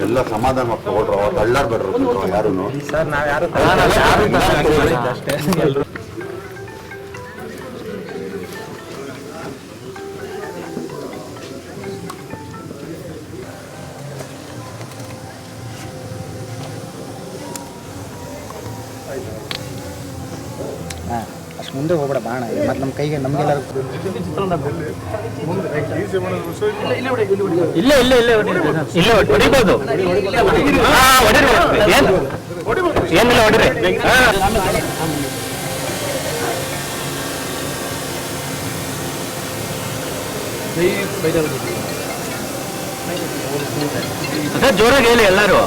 ಎಲ್ಲ ಸಮಾಧಾನ ಮಾಡ್ಕೊಡ್ರು ಅವತ್ತು ಅಳ್ಳಾಡ್ಬೇಡ್ರು ಯಾರು ಸರ್ ನಾವು ಯಾರು ಮುಂದೆ ಹೋಗ್ಬೇಡ, ಬಾಣ. ಮತ್ತೆ ನಮ್ಮ ಕೈಗೆ ನಮ್ಗೆಲ್ಲರೂ ಇಲ್ಲೇ ಇಲ್ಲೇ ಇಲ್ಲೇ ಇಲ್ಲ, ಹೊಡಿಬೋದು. ಏನಿಲ್ಲ, ಹೊಡಿರಿ. ಜೋರಾಗಿ ಹೇಳಿ ಎಲ್ಲರೂ.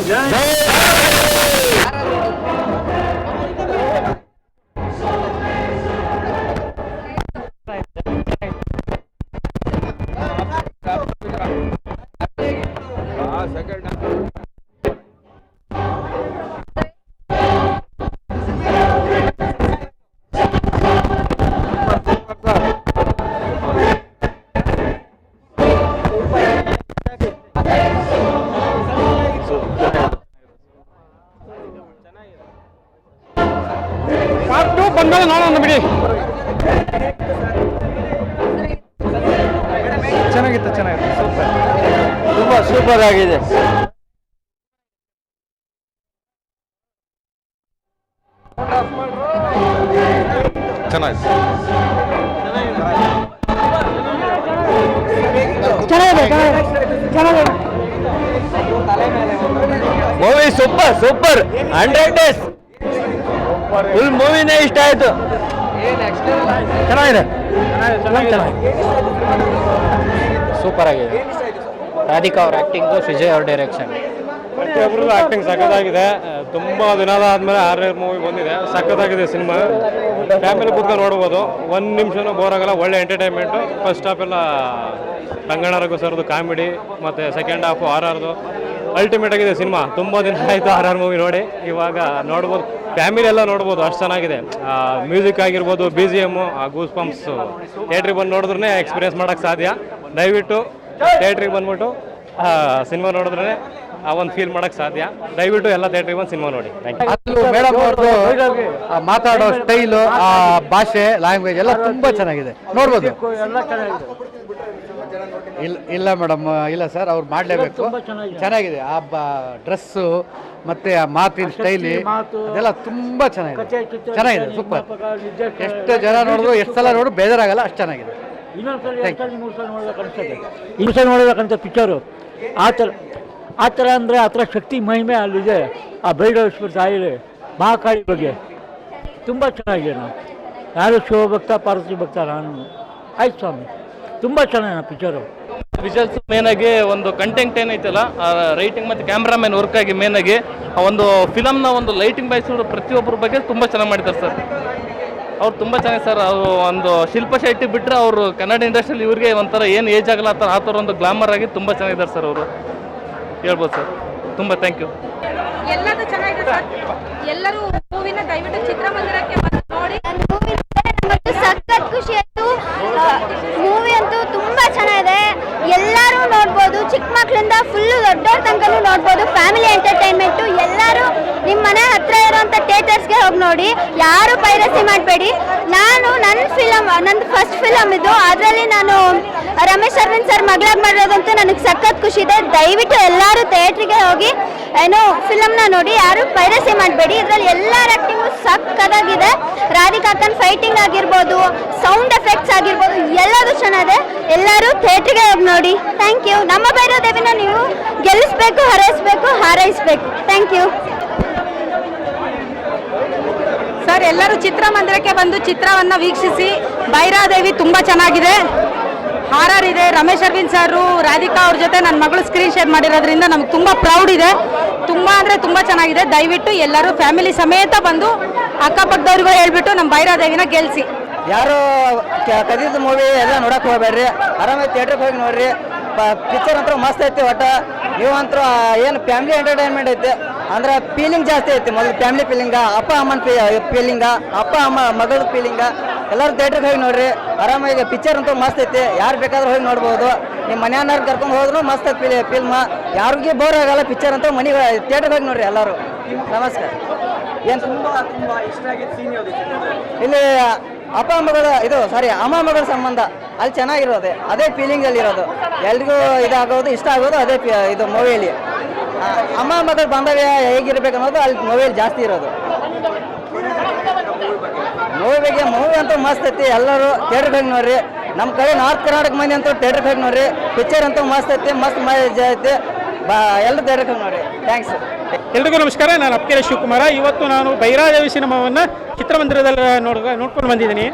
ಬಂದ್ಮೇಲೆ ನೋಡೋಣ ಬಿಡಿ. ಚೆನ್ನಾಗಿತ್ತು ಚೆನ್ನಾಗಿತ್ತು. ಸೂಪರ್. ತುಂಬಾ ಸೂಪರ್ ಆಗಿದೆ. ಚೆನ್ನಾಗಿ movie super super hundred days full ಮೂವಿನೇ ಇಷ್ಟ ಆಯ್ತು. ಚೆನ್ನಾಗಿದೆ. ಸೂಪರ್ ಆಗಿದೆ. ರಾಧಿಕಾ ಅವ್ರ ಆಕ್ಟಿಂಗು ವಿಜಯ್ ಅವ್ರ ಡೈರೆಕ್ಷನ್ ಪ್ರತಿಯೊಬ್ಬರದ್ದು ಆಕ್ಟಿಂಗ್ ಸಖತ್ತಾಗಿದೆ. ತುಂಬಾ ದಿನದ ಆದ್ಮೇಲೆ ಆರ್ ಮೂವಿ ಬಂದಿದೆ. ಸಖತ್ತಾಗಿದೆ ಸಿನಿಮಾ. ಫ್ಯಾಮಿಲಿ ಕೂತ್ಕೊಂಡು ನೋಡ್ಬೋದು. ಒಂದು ನಿಮಿಷನೂ ಬೋರ್ ಆಗಲ್ಲ. ಒಳ್ಳೆ ಎಂಟರ್ಟೈನ್ಮೆಂಟು ಫಸ್ಟ್ ಹಾಫ್ ಎಲ್ಲ ರಂಗಣ್ಣ ರಘು ಸರ್ದು ಕಾಮಿಡಿ ಮತ್ತು ಸೆಕೆಂಡ್ ಹಾಫ್ ಆರ್ ಆರ್ದು ಅಲ್ಟಿಮೇಟ್ ಆಗಿದೆ ಸಿನಿಮಾ. ತುಂಬ ದಿನ ಆಯಿತು ಆರ್ ಆರ್ ಮೂವಿ ನೋಡಿ. ಇವಾಗ ನೋಡ್ಬೋದು. ಫ್ಯಾಮಿಲಿ ಎಲ್ಲ ನೋಡ್ಬೋದು. ಅಷ್ಟು ಚೆನ್ನಾಗಿದೆ. ಮ್ಯೂಸಿಕ್ ಆಗಿರ್ಬೋದು B G M goose bumps ಥಿಯೇಟ್ರಿಗೆ ಬಂದು ನೋಡಿದ್ರೆ ಎಕ್ಸ್ಪೀರಿಯನ್ಸ್ ಮಾಡೋಕ್ಕೆ ಸಾಧ್ಯ. ದಯವಿಟ್ಟು ಥಿಯೇಟ್ರಿಗೆ ಬಂದ್ಬಿಟ್ಟು ಸಿನಿಮಾ ನೋಡಿದ್ರೆ ಆ ಒಂದು ಫೀಲ್ ಮಾಡಕ್ಕೆ ಸಾಧ್ಯ. ದಯವಿಟ್ಟು ಎಲ್ಲ ಥಿಯೇಟ್ರಿಗೆ ಬಂದು ಸಿನಿಮಾ ನೋಡಿ. ಮೇಡಮ್ ಅವ್ರದ್ದು ಮಾತಾಡೋ ಸ್ಟೈಲು ಆ, ಭಾಷೆ ಲ್ಯಾಂಗ್ವೇಜ್ ಎಲ್ಲ ತುಂಬಾ ಚೆನ್ನಾಗಿದೆ. ನೋಡ್ಬೋದು. ಇಲ್ಲ ಇಲ್ಲ ಮೇಡಮ್ ಇಲ್ಲ ಸರ್ ಅವ್ರು ಮಾಡಲೇಬೇಕು. ಚೆನ್ನಾಗಿದೆ. ಆ ಡ್ರೆಸ್ಸು ಮತ್ತೆ ಆ ಮಾತಿನ ಸ್ಟೈಲಿ ಅದೆಲ್ಲ ತುಂಬಾ ಚೆನ್ನಾಗಿದೆ. ಚೆನ್ನಾಗಿದೆ ಸೂಪರ್ ಎಷ್ಟು ಜನ ನೋಡಿದ್ರು ಎಷ್ಟು ಸಲ ನೋಡಿದ್ರು ಬೇಜಾರಾಗಲ್ಲ ಅಷ್ಟು ಚೆನ್ನಾಗಿದೆ. ಇನ್ನೊಂದು ಸಲ ನೋಡಬೇಕಂತ ಪಿಕ್ಚರು ಆ ಥರ ಆ ಥರ ಅಂದರೆ ಆ ಥರ ಶಕ್ತಿ ಮಹಿಮೆ ಅಲ್ಲಿದೆ. ಆ ಬೈರೇಶ್ವರ ತಾಯಿ ಮಹಾಕಾಳಿ ಬಗ್ಗೆ. ತುಂಬ ಚೆನ್ನಾಗಿದೆ ನಾವು. ಯಾರು ಶಿವಭಕ್ತ ಪಾರ್ವತಿ ಭಕ್ತ ನಾನು. ಆಯ್ತು ಸ್ವಾಮಿ. ತುಂಬ ಚೆನ್ನಾಗಿ ಪಿಕ್ಚರ್ ವಿಜುವಲ್ಸ್ ಮೇನ್ ಆಗಿ ಒಂದು ಕಂಟೆಂಟ್ ಏನೈತಲ್ಲ ರೈಟಿಂಗ್ ಮತ್ತು ಕ್ಯಾಮ್ರಾಮನ್ ವರ್ಕ್ ಆಗಿ ಮೇನ್ ಆಗಿ ಆ ಒಂದು ಫಿಲಮ್ನ ಒಂದು ಲೈಟಿಂಗ್ ಬಯಸಿರೋ ಪ್ರತಿಯೊಬ್ಬರ ಬಗ್ಗೆ ತುಂಬ ಚೆನ್ನಾಗಿ ಮಾಡಿದ್ದಾರೆ ಸರ್ ಅವ್ರು ತುಂಬ ಚೆನ್ನಾಗಿ ಸರ್ ಅವರು ಒಂದು ಶಿಲ್ಪ ಶೆಟ್ಟಿ ಬಿಟ್ಟರೆ ಅವರು ಕನ್ನಡ ಇಂಡಸ್ಟ್ರಿಯಲ್ಲಿ ಇವ್ರಿಗೆ ಒಂಥರ ಏನು ಏಜ್ ಆಗಲ್ಲ ಆ ಥರ ಆ ಥರ ಒಂದು ಗ್ಲಾಮರ್ ಆಗಿ ತುಂಬ ಚೆನ್ನಾಗಿದ್ದಾರೆ ಸರ್ ಅವರು. ಹೇಳ್ಬೋದು ಸರ್ ತುಂಬ ಥ್ಯಾಂಕ್ ಯು ಚೆನ್ನಾಗಿದೆ ಸರ್ ಎಲ್ಲರೂ ಮೂವಿನ ದಯವಿಟ್ಟು ಚಿತ್ರಮಂದಿರಕ್ಕೆ ಬಂದು ನೋಡಿ ಮತ್ತು ಸಖತ್ ಖುಷಿ ಆಯ್ತು ಮೂವಿ ಅಂತೂ ತುಂಬಾ ಚೆನ್ನಾಗಿದೆ ಎಲ್ಲರೂ ನೋಡ್ಬೋದು. ಚಿಕ್ಕ ಮಕ್ಕಳಿಂದ ಫುಲ್ಲು ದೊಡ್ಡವ್ರ ತನಕನೂ ನೋಡ್ಬೋದು. ಫ್ಯಾಮಿಲಿ ಎಂಟರ್ಟೈನ್ಮೆಂಟು ಎಲ್ಲರೂ ನಿಮ್ಮ ಮನೆ ಹತ್ರ ಇರುವಂಥ ಥಿಯೇಟರ್ಸ್ಗೆ ಹೋಗಿ ನೋಡಿ, ಯಾರು ಪೈರಸಿ ಮಾಡಬೇಡಿ. ನಾನು ನನ್ನ ಫಿಲಮ್ ನಂದು ಫಸ್ಟ್ ಫಿಲಮ್ ಇದು. ಅದರಲ್ಲಿ ನಾನು ರಮೇಶ್ ಅರವಿಂದ್ ಸರ್ ಮಗಳಾಗಿ ಮಾಡಿರೋದಂತೂ ನನಗೆ ಸಖತ್ ಖುಷಿ ಇದೆ ದಯವಿಟ್ಟು ಎಲ್ಲರೂ ಥಿಯೇಟ್ರಿಗೆ ಹೋಗಿ, ಏನು ಫಿಲಮ್ನ ನೋಡಿ, ಯಾರು ಪೈರಸಿ ಮಾಡಬೇಡಿ. ಇದರಲ್ಲಿ ಎಲ್ಲರ ಆ್ಯಕ್ಟಿಂಗು ಸಖತ್ತಾಗಿದೆ. ರಾಧಿಕಾಕನ್ ಫೈಟಿಂಗ್ ಆಗಿರ್ಬೋದು ಸೌಂಡ್ ಎಫೆಕ್ಟ್ಸ್ ಆಗಿರ್ಬೋದು, ಎಲ್ಲದೂ ಚೆನ್ನಾಗಿದೆ. ಎಲ್ಲರೂ ಥಿಯೇಟ್ರಿಗೆ ಹೋಗಿ ನೋಡಿ. ಥ್ಯಾಂಕ್ ಯು ನಮ್ಮ ಭೈರದೇವಿನ ನೀವು ಗೆಲ್ಲಿಸ್ಬೇಕು, ಹರೈಸ್ಬೇಕು, ಹಾರೈಸ್ಬೇಕು. ಥ್ಯಾಂಕ್ ಯು ಸರ್, ಎಲ್ಲರೂ ಚಿತ್ರಮಂದಿರಕ್ಕೆ ಬಂದು ಚಿತ್ರವನ್ನು ವೀಕ್ಷಿಸಿ. ಭೈರಾದೇವಿ ತುಂಬ ಚೆನ್ನಾಗಿದೆ. ಹಾರರ್ ಇದೆ. ರಮೇಶ್ ಅರವಿಂದ್ ಸರ್ ರಾಧಿಕಾ ಅವ್ರ ಜೊತೆ ನನ್ನ ಮಗಳು ಸ್ಕ್ರೀನ್ ಶೇರ್ ಮಾಡಿರೋದ್ರಿಂದ ನಮ್ಗೆ ತುಂಬ ಪ್ರೌಡ್ ಇದೆ. ತುಂಬ ಅಂದರೆ ತುಂಬ ಚೆನ್ನಾಗಿದೆ. ದಯವಿಟ್ಟು ಎಲ್ಲರೂ ಫ್ಯಾಮಿಲಿ ಸಮೇತ ಬಂದು ಅಕ್ಕಪಕ್ಕದವ್ರಿಗೂ ಹೇಳ್ಬಿಟ್ಟು ನಮ್ಮ ಭೈರಾದೇವಿನ ಗೆಲ್ಸಿ. ಯಾರು ಕದಿದ ಮೂವಿ ಎಲ್ಲ ನೋಡಕ್ ಹೋಗ್ಬೇಡ್ರಿ. ಆರಾಮಾಗಿ ಥಿಯೇಟ್ರಿಗೆ ಹೋಗಿ ನೋಡ್ರಿ. ಪಿಕ್ಚರ್ ಅಂತೂ ಮಸ್ತ್ ಐತಿ ಒಟ್ಟ. ನೀವಂತೂ ಏನು ಫ್ಯಾಮಿಲಿ ಎಂಟರ್ಟೈನ್ಮೆಂಟ್ ಐತಿ. ಅಂದ್ರೆ ಫೀಲಿಂಗ್ ಜಾಸ್ತಿ ಐತಿ ಮೊದಲು ಫ್ಯಾಮಿಲಿ ಫೀಲಿಂಗ ಅಪ್ಪ ಅಮ್ಮನ ಫೀಲಿಂಗ ಅಪ್ಪ ಅಮ್ಮ ಮಗಳ ಫೀಲಿಂಗ ಎಲ್ಲರೂ ಥಿಯೇಟ್ರಿಗೆ ಹೋಗಿ ನೋಡ್ರಿ ಆರಾಮಾಗಿ ಪಿಕ್ಚರ್ ಅಂತೂ ಮಸ್ತ್ ಐತಿ ಯಾರು ಬೇಕಾದ್ರೂ ಹೋಗಿ ನೋಡ್ಬೋದು. ನಿಮ್ಮ ಮನೆಯನ್ನಾರು ಕರ್ಕೊಂಡು ಹೋದ್ರು ಮಸ್ತ್ ಐತಿ ಫಿಲ್ಮ್ ಯಾರಿಗೂ ಬೋರ್ ಆಗಲ್ಲ ಪಿಕ್ಚರ್ ಅಂತೂ ಮನೆಗೆ ಥಿಯೇಟ್ರಿಗೆ ಹೋಗಿ ನೋಡ್ರಿ ಎಲ್ಲರೂ. ನಮಸ್ಕಾರ. ಏನು? ಇಲ್ಲಿ ಅಪ್ಪ ಮಗಳ ಇದು ಸಾರಿ ಅಮ್ಮ ಮಗಳ ಸಂಬಂಧ. ಅಲ್ಲಿ ಚೆನ್ನಾಗಿರೋದೆ ಅದೇ ಫೀಲಿಂಗ್ ಅಲ್ಲಿ ಇರೋದು ಎಲ್ರಿಗೂ ಇದಾಗೋದು ಇಷ್ಟ ಆಗೋದು ಅದೇ ಇದು ಮೂವಿಯಲ್ಲಿ ಅಮ್ಮ ಮಗಳ ಬಾಂಧವ್ಯ ಹೇಗಿರ್ಬೇಕು ಅನ್ನೋದು ಅಲ್ಲಿ ಮೊಬೈಲ್ ಜಾಸ್ತಿ ಇರೋದು. ಮೂವಿ ಬಗ್ಗೆ ಮೂವಿ ಅಂತೂ ಮಸ್ತ್ ಐತಿ, ಎಲ್ಲರೂ ಥಿಯೇಟ್ರ್ ಹೋಗಿ ನೋಡ್ರಿ. ನಮ್ಮ ಕಡೆ ನಾರ್ತ್ ಕರ್ನಾಟಕ ಮಂದಿ ಅಂತೂ ಥಿಯೇಟ್ರ್ ಹೋಗಿ ನೋಡ್ರಿ. ಪಿಕ್ಚರ್ ಅಂತೂ ಮಸ್ತ್ ಐತಿ, ಮಸ್ತ್ ಮಜಾ ಐತಿ. ಎಲ್ಲರೂ ಧೈರ್ಯ ನೋಡಿ. ಥ್ಯಾಂಕ್ಸ್ ಎಲ್ರಿಗೂ ನಮಸ್ಕಾರ, ನಾನು ಅಪ್ಕೆರೆ ಶಿವಕುಮಾರ. ಇವತ್ತು ನಾನು ಬೈರಾದೇವಿ ಸಿನಿಮಾವನ್ನು ಚಿತ್ರಮಂದಿರದಲ್ಲಿ ನೋಡ್ ನೋಡ್ಕೊಂಡು ಬಂದಿದ್ದೀನಿ.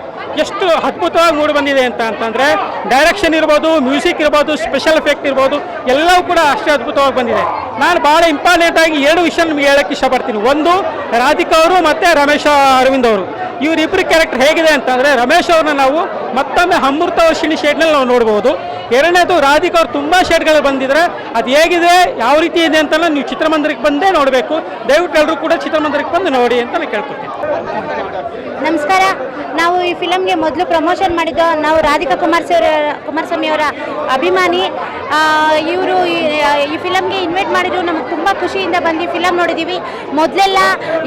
ಎಷ್ಟು ಅದ್ಭುತವಾಗಿ ಮೂಡಿ ಬಂದಿದೆ ಅಂತ ಅಂತಂದರೆ ಡೈರೆಕ್ಷನ್ ಇರ್ಬೋದು ಮ್ಯೂಸಿಕ್ ಇರ್ಬೋದು ಸ್ಪೆಷಲ್ ಎಫೆಕ್ಟ್ ಇರ್ಬೋದು, ಎಲ್ಲವೂ ಕೂಡ ಅಷ್ಟೇ ಅದ್ಭುತವಾಗಿ ಬಂದಿದೆ. ನಾನು ಭಾಳ ಇಂಪಾರ್ಟೆಂಟ್ ಆಗಿ ಎರಡು ವಿಷಯ ನಿಮಗೆ ಹೇಳಕ್ಕೆ ಇಷ್ಟಪಡ್ತೀನಿ. ಒಂದು, ರಾಧಿಕಾ ಅವರು ಮತ್ತು ರಮೇಶ್ ಅರವಿಂದ್ ಅವರು. ಇವರಿಬ್ಬರು ಕ್ಯಾರೆಕ್ಟರ್ ಹೇಗಿದೆ ಅಂತಂದರೆ, ರಮೇಶ್ ಅವ್ರನ್ನ ನಾವು ಮತ್ತೊಮ್ಮೆ ಅಮೃತ ವರ್ಷಿಣಿ ಶೇಡ್ನಲ್ಲಿ ನಾವು ನೋಡ್ಬೋದು. ಎರಡನೇದು ರಾಧಿಕಾ ಅವ್ರು ತುಂಬ ಶೇಡ್ಗಳು ಬಂದಿದ್ರೆ ಅದು ಹೇಗಿದೆ, ಯಾವ ರೀತಿ ಇದೆ ಅಂತೆಲ್ಲ ನೀವು ಚಿತ್ರಮಂದಿರಕ್ಕೆ ಬಂದೇ ನೋಡಬೇಕು. ದಯವಿಟ್ಟು ಎಲ್ಲರೂ ಕೂಡ ಚಿತ್ರಮಂದಿರಕ್ಕೆ ಬಂದು ನೋಡಿ ಅಂತ ನಾನು ಕೇಳ್ಕೊತೀನಿ. ನಮಸ್ಕಾರ. ನಾವು ಈ ಫಿಲಮ್ಗೆ ಮೊದಲು ಪ್ರಮೋಷನ್ ಮಾಡಿದ್ದು ನಾವು ರಾಧಿಕಾ ಕುಮಾರಸ್ವಾಮಿ ಕುಮಾರಸ್ವಾಮಿ ಅವರ ಅಭಿಮಾನಿ. ಇವರು ಈ ಫಿಲಮ್ಗೆ ಇನ್ವೈಟ್ ಮಾಡಿದ್ರು. ನಮಗೆ ತುಂಬ ಖುಷಿಯಿಂದ ಬಂದು ಫಿಲಮ್ ನೋಡಿದ್ದೀವಿ ಮೊದಲೆಲ್ಲ